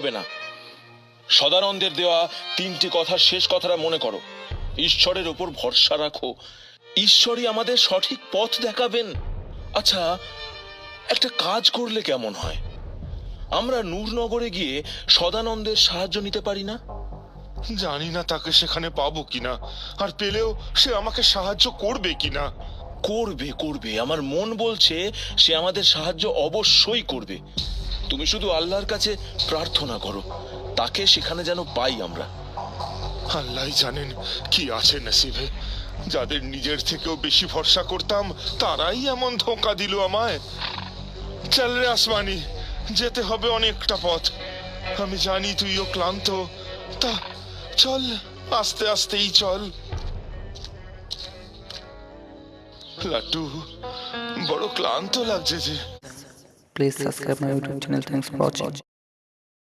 হবে না। সদানন্দের দেওয়া তিনটি কথার শেষ কথাটা মনে করো। ঈশ্বরের ওপর ভরসা রাখো। ঈশ্বরই আমাদের সঠিক পথ দেখাবেন। আচ্ছা একটা কাজ করলে কেমন হয়? আমরা নূরনগরে গিয়ে সদানন্দের সাহায্য নিতে পারি না? জানি না তাকে সেখানে পাবো কিনা আর পেলেও সে আমাকে সাহায্য করবে কিনা। করবে করবে। আমার মন বলছে সে আমাদের সাহায্য অবশ্যই করবে। তুমি শুধু আল্লাহর কাছে প্রার্থনা করো, তাকে সেখানে যেন পাই আমরা। আল্লাহ জানেন কি আছে নসিবে। যাদের নিজের থেকেও বেশি ভরসা করতাম, তারাই এমন ধোঁকা দিল আমায়। চল রে আসমানি, যেতে হবে অনেকটা পথ। আমি জানি তুইও ক্লান্ত। তা চল, আস্তে আস্তেই চল। লাট্টু, বড় ক্লান্ত লাগছে যে Please subscribe my YouTube channel. Thanks for watching.